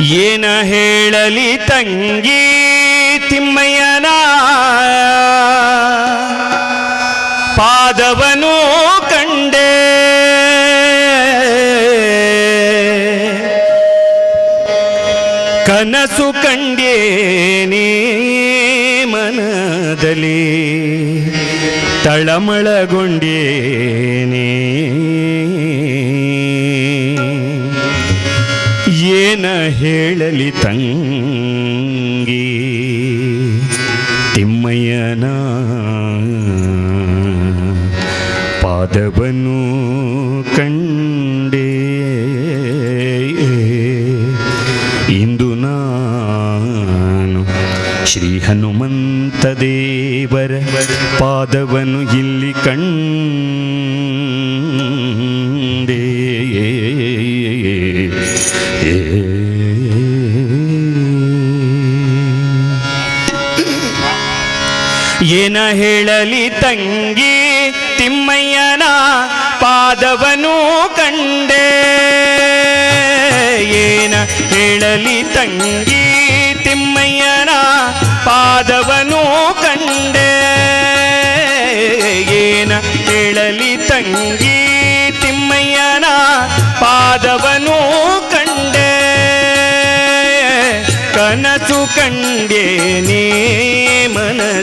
ಏನ ಹೇಳಲಿ ತಂಗಿ ತಿಮ್ಮಯ್ಯನ? ಪಾದವನು ಕಂಡೆ. ಕನಸು ಕಂಡೇನೇ ಮನದಲ್ಲಿ. ತಳಮಳಗೊಂಡೇನೇ ಏನ ಹೇಳಲಿ ತಂಗಿ ತಿಮ್ಮಯ್ಯನ ಪಾದವನ್ನು ಕಂಡೇ ಇಂದು ನಾನು ಶ್ರೀ ಹನುಮಂತ ದೇವರ ಪಾದವನ್ನು ಏನ ಹೇಳಲಿ ತಂಗಿ ತಿಮ್ಮಯ್ಯನ ಪಾದವನು ಕಂಡೆ ಏನ ಹೇಳಲಿ ತಂಗಿ ತಿಮ್ಮಯ್ಯನ ಪಾದವನು ಕಂಡೆ ಏನ ಹೇಳಲಿ ತಂಗಿ ತಿಮ್ಮಯ್ಯನ ಪಾದವನು ಕಂಡೆ ಕನಸು ಕಂಡೇನೆ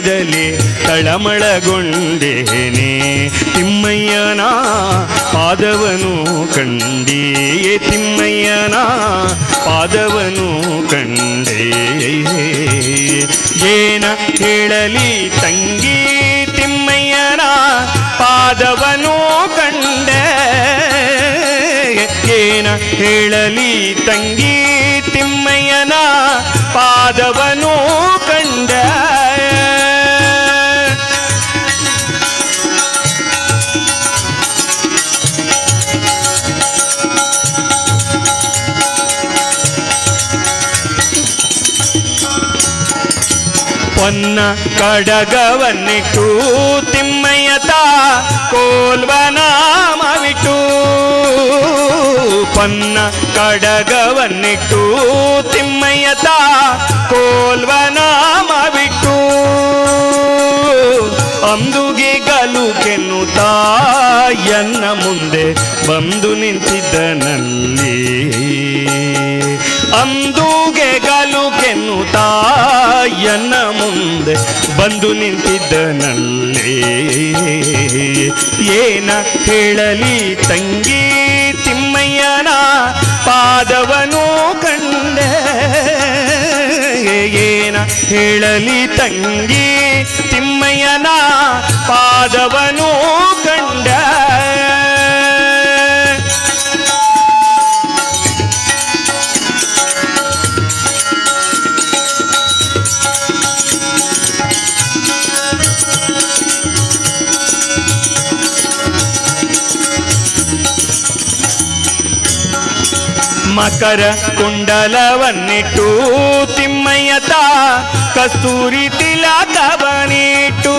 ಮನದಲ್ಲಿ ತಳಮಳಗೊಂಡೇನೆ ತಿಮ್ಮಯ್ಯನ ಪಾದವನು ಕಂಡೇ ತಿಮ್ಮಯ್ಯನ ಪಾದವನು ಕಂಡೇ ಏನ ಹೇಳಲಿ ತಂಗಿ ತಿಮ್ಮಯ್ಯನ ಪಾದವನು ಕಂಡೆ ಏನ ಹೇಳಲಿ ತಂಗಿ ಪೊನ್ನ ಕಡಗವನ್ನಿಟ್ಟು ತಿಮ್ಮಯ್ಯತ ಕೋಲ್ವನಾಮವಿಟ್ಟು ಪೊನ್ನ ಕಡಗವನ್ನಿಟ್ಟು ತಿಮ್ಮಯ್ಯತ ಕೋಲ್ವನಾಮವಿಟ್ಟು ಅಂದುಗೆ ಗಲು ಕೆನ್ನು ಎನ್ನ ಮುಂದೆ ಬಂದು ನಿಂತಿದ್ದನಲ್ಲಿ. ಅಂದುಗೆ ಗಲು ಕೆನ್ನುತ್ತಾ ಎನ್ನ ಮುಂದೆ ಬಂದು ನಿಂತಿದ್ದನಲ್ಲಿ ಏನ ಹೇಳಲಿ ತಂಗಿ ತಿಮ್ಮಯ್ಯನ ಪಾದವನು ಕಂಡೆ ಏನ ಹೇಳಲಿ ತಂಗಿ ತಿಮ್ಮಯ್ಯನ ಪಾದವನು ಕಂಡ మకర కుండలవన్నిట్టు తిమ్మయ్యత కస్తూరి తిలకవనిట్టు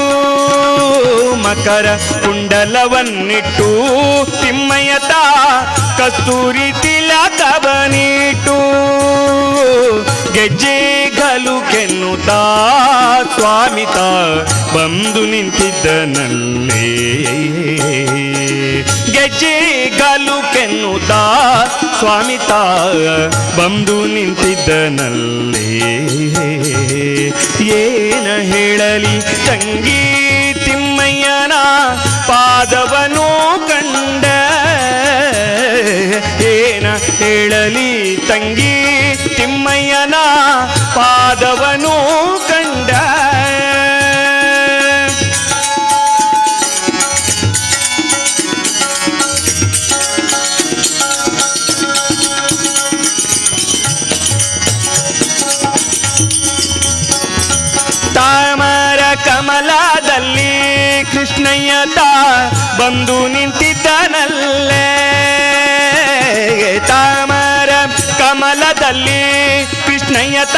మకర కుండలవన్నిట్టు తిమ్మయ్యత కస్తూరి తిలకవనిట్టు గజే ಗಲು ಕೆನ್ನುತ್ತ ಸ್ವಾಮಿತ ಬಂದು ನಿಂತಿದ್ದನಲ್ಲೇ. ಗೆಜ್ಜೆ ಗಲು ಕೆನ್ನುತ್ತಾ ಸ್ವಾಮಿತ ಬಂದು ನಿಂತಿದ್ದನಲ್ಲೇ. ಏನ ಹೇಳಲಿ ತಂಗಿ ತಿಮ್ಮಯ್ಯನ ಪಾದವನು ಕಂಡ. ಏನ ಹೇಳಲಿ ತಂಗಿ ಬಂದು ನಿಂತಿದ್ದನಲ್ಲೇ. ತಾಮರ ಕಮಲದಲ್ಲಿ ಕೃಷ್ಣಯ್ಯತ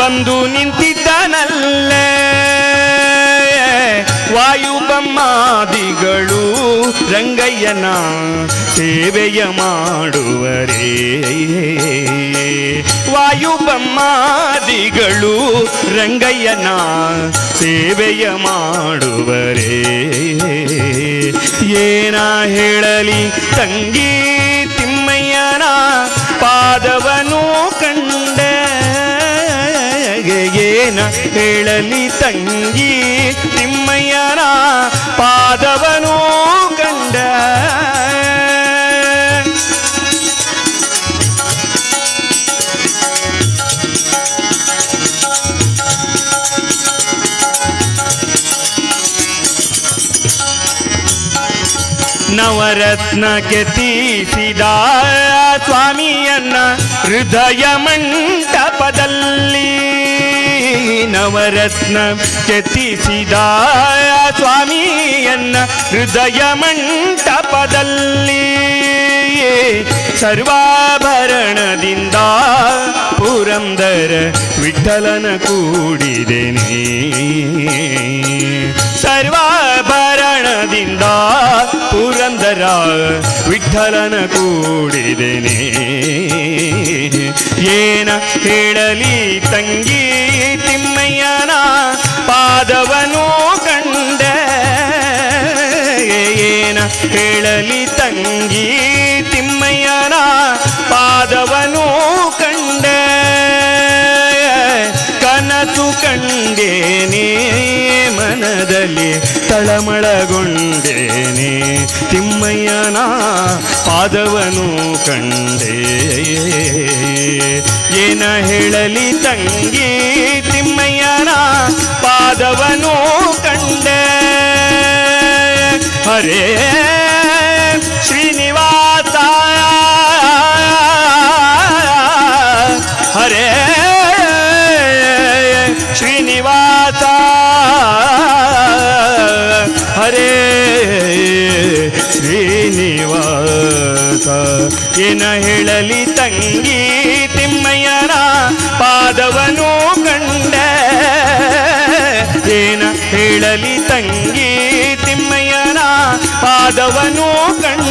ಬಂದು ನಿಂತಿದ್ದನಲ್ಲೇ. ವಾಯುಬಮ್ಮಾದಿಗಳು ರಂಗಯ್ಯನ ಸೇವೆಯ ಮಾಡುವರೇ. ವಾಯುಬಮ್ಮಾದಿಗಳು ರಂಗಯ್ಯನ ಸೇವೆಯ ಮಾಡುವರೇ. ಏನ ಹೇಳಲಿ ತಂಗಿ ತಿಮ್ಮಯ್ಯನ ಪಾದವನು ಕಂಡೆ ಏನ ಹೇಳಲಿ ತಂಗಿ ನವರತ್ನಕ್ಕೆ ತೀಸಿದ ಸ್ವಾಮಿಯನ್ನ ಹೃದಯ ಮಂಟಪದಲ್ಲಿ ನವರತ್ನ ಕೆತ್ತಿಸಿದ ಸ್ವಾಮಿಯನ್ನ ಹೃದಯ ಮಂಟಪದಲ್ಲಿ ಸರ್ವಾಭರಣದಿಂದ ಪುರಂದರ ವಿಠಲನ ಕೂಡಿದೆನೆ ಸರ್ವಾಭರಣದಿಂದ ಪುರಂದರ ವಿಠಲನ ಕೂಡಿದೆನೆ ಏನ ಹೇಳಲಿ ತಂಗಿ ತಿಮ್ಮಯ್ಯನ ಪಾದವನು ಕಂಡೆ ಏನ ಹೇಳಲಿ ಮನದಲ್ಲಿ ತಳಮಳಗೊಂಡೇನೆ. ತಿಮ್ಮಯ್ಯನ ಪಾದವನು ಕಂಡೆ. ಏನ ಹೇಳಲಿ ತಂಗಿ ತಿಮ್ಮಯ್ಯನ ಪಾದವನು ಕಂಡೆ. ಹರೇ ಶ್ರೀನಿವಾಸ ಹರೇ ಏನ ಹೇಳಲಿ ತಂಗಿ ತಿಮ್ಮಯ್ಯನ ಪಾದವನು ಕಂಡೆ ಏನ ಹೇಳಲಿ ತಂಗಿ ತಿಮ್ಮಯ್ಯನ ಪಾದವನು ಕಂಡೆ